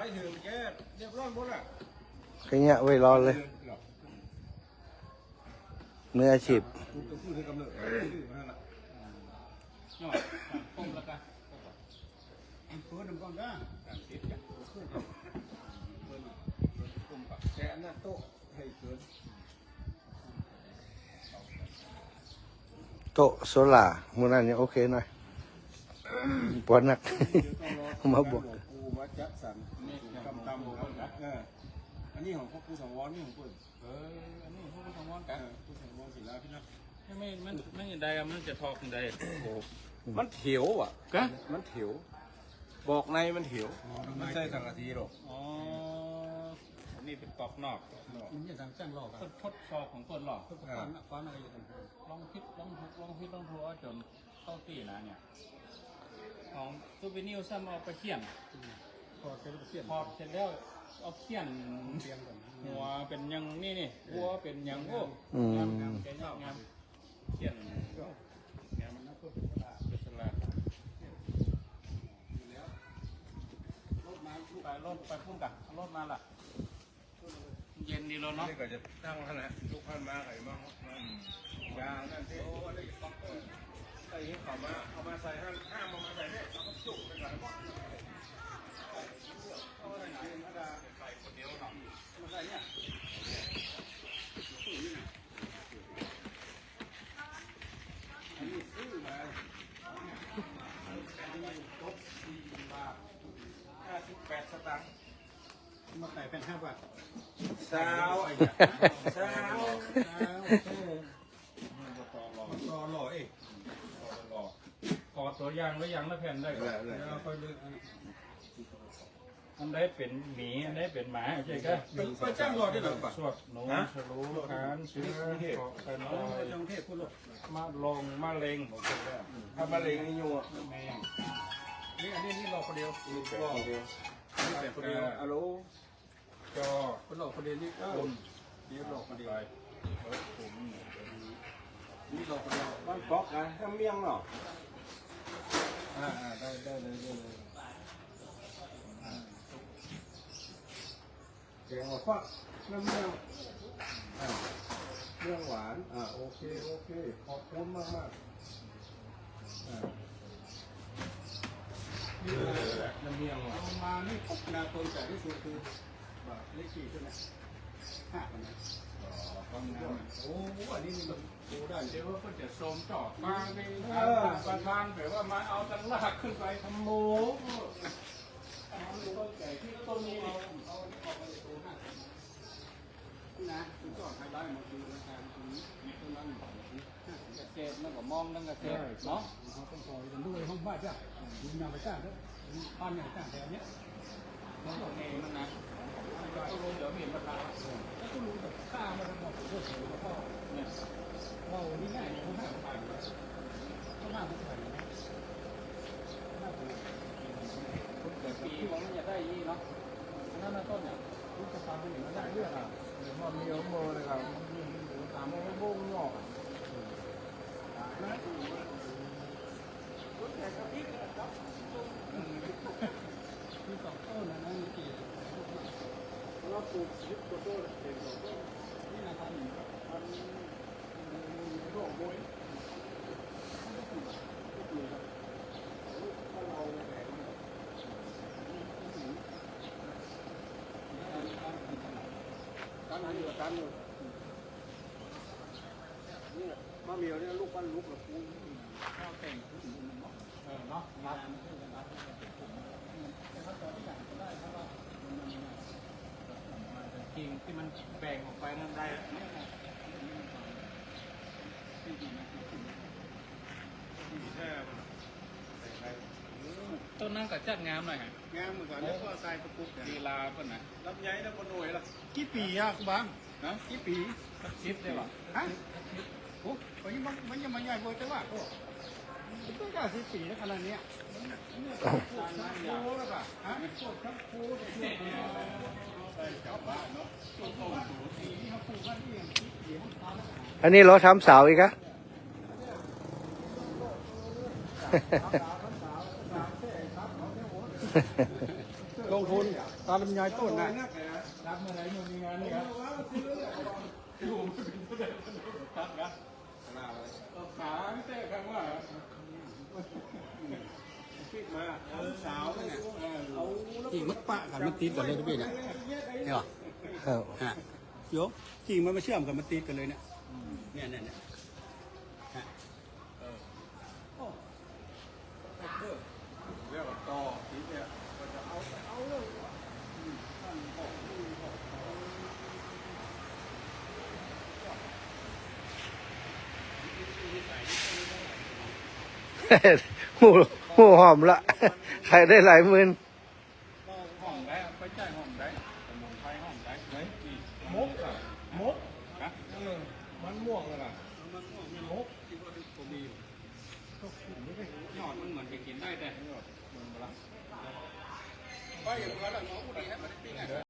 ไปถึงแกเรียบร้อยหมดละก็เงี้ยไว้รอเลยมืออาชีพกูจะพูดถึงกำเนิดชื่อมันละเนาะต้มล้วกันเพิ่นก่อนนะสามสิบจ้ะแต่อันนั้นโต๊ะให้เกินโตะโซล่ามือนั้นยังโอเคหน่อยปวดหนักมาบวก กูมาจัดสรร นี่ กำตำของนะ เออ อันนี้ของพวกกูสังวรนี่ของกูเออ อันนี้พวกทำวอนเอกันอกูสังวรศิลาพี่นะไม่ไม่มันไม่ได้อะมันจะทอกได้โอ้มันเถียวอะกะมันเถียวบอกในมันเถียวไม่ใช่สังกะทีหรอกอ๋ออันนี้เป็นกรอบนอกมันจะสั่งแจ้งหลอกต้นทดสอบของต้นหรอกทุกคนฟ้าอะไรอยู่ตรงนี้ลองคิดลองทุกลองคิดลองทัวจนเข้าตีนะเนี่ยของซูเปนิวซ้ำเอาไปเขียนพอเป็นเสียนพอเสร็จแล้ว เอาเขียนเตียงก่อนหัวเป็นยังนี่นี่หัวเป็นยังโอ้อืม งามงามแกงามงามเขียนงามมันน่าพูดเป็นสลาลดมาไปรถไปพุ่งกันรถมาล่ะ เย็นดีแล้วเนาะ นี่ก็จะตั้งท่านแหละลูกพันมาไข่มาอยางนั่นที่ใส่เขามาเอามาใส่ห้ามห้ามเอามาใส่เนี่ยเอามาจุกไปก่อน ห้าสิบแปดสตางค์ มาขาย เป็นห้าบาทสาวไอ้สาวรอหล่อเอ้ขอตัวอย่างไว้อย่างละแผ่นได้ก่อนแล้วค่อยเลือกอันใดเป็นหมีอันใดเป็นหมาใช่ไหมไปจ้างหล่อได้หรอป่ะสวดหนูฉลูคานเชื้อเกาะกันลอยจังเทพพูดหรอมาลงมาเลงผมเป็นแล้วทำมะเร็งนี่อยู่อะแม่นี่อันนี้นี่หล่อคนเดียวนี่แปดเดียวนี่แต่คนเดียวฮัลโหล จอคนหล่อคนเดียวนี่คนนี่หล่อคนเดียวไปเฮ้ผมนี่หล่อคนเดียวบ้านก๊อกนะทำเมียงเนาะอ่าได้ได้เลยได้เลยแกงฟักน้ำเมียงเรื่องหวานอ่าโอเคโอเคขอบคุณมากมากอ่านี่แหละน้ำเมียงว่ะเอามานี่พบนาคนแต่ที่สุดคือ แบบเลขกี่ใช่ไหมห้าคนนะโอ้อันนี้มันดูได้เดี๋ยวว่าก็จะโสมจอดมาในประธานแบบว่ามาเอาตังลากขึ้นไปทำโมเอาดูต้นใหญ่ที่ต้นนี้นี่นะคุณก็ไฮไลท์มาคือราคาตรงนี้ตรงนั้นเกษตรมันก็มองนั่นเกษตรเนาะเขาต้องคอยกันด้วยห้องบ้านจ้ะดูงานไปจ้างด้วยบ้านเนี่ยจ้างแถวเนี้ยมันก็เองมันนะ ก็รู้เดี๋ยวเห็นราคาแล้วก็รู้แบบค่ามาทั้งหมดเรื่องของแล้วก็เนี่ยเรานี่ง่ายเขาห้ามไปเขาห้ามไม่ไปนะห้าพันเกิดปีมันจะได้ยี่เนาะนั่นน่ะต้นเนี่ยรู้จะฟังกันหนึ่งก็ได้เรื่องอะมันมีโมเลยครับสามโมงโมงงอก คือสองต้นนะนั่นกี่ เราปลูกสิบกว่าต้นเด็กสองต้นนี่ราคาหนึ่งมันร่วงมวยถ้าเราแบ่งการนั้นอยู่การอยู่นี่มะเมียวเนี่ยลูกปั้นลูกละปูข้าวเก่งเออเนาะร้านมันคือร้านแต่ถ้าต่อที่ไหนก็ได้เพราะว่ามันมัน กิ่ง ที่มันแบ่งออกไปนั่นได้ต้นนั้นก็จัดงามหน่อยฮะงานเหมือนกันแล้วก็ทรายประกุกลีลาเพิ่นนะลำไยนะคนหน่วยละกี่ปีอะคุณบังนะกี่ปีสักชิปได้หรอฮะโอ้มันยังมันยังมันใหญ่เบอร์แต่ว่าโอ้ไม่กล้าสิบปีแล้วขนาดนี้โอ้แล้วป่ะฮะพวกทั้งคูเนี่ยชาวบ้านเนาะพวกบ้านสีนี่เขาปลูกบ้านที่อย่างที่เดียวทำ อันนี้เราทำเสาอีกอะลงทุนตาลำไยต้นนะรับเมื่อไร่นู่นนี่งานนี่ครับอยู่ไม่เป็นผู้ใดคนหนึ่งครับนะขาเต้คำว่า ปิดมาเออสาวเนี่ยเอากิ่งมันปะกันมันติดกันเลยทุกปีเนี่ยเนี่ยหรอครับฮะโยกิ่งมันมาเชื่อมกันมันติดกันเลยเนี่ยเนี่ยเนี่ยเนี่ยฮะเรียกว่าต่อทีเนี่ยก็จะเอาไปเอาเลยหู หูหอมละใครได้หลายหมื่นห้องได้ไปจ่ายห้องได้สมุนไพรห้องได้ไหนกี่มกอะมกฮะมันม่วงเลยล่ะมันก็มีมกที่ว่าผมมีอยู่ยอดมันเหมือนจะกินได้แต่ไปอย่างไรล่ะน้องผู้ดีให้มันได้ปิ้งไง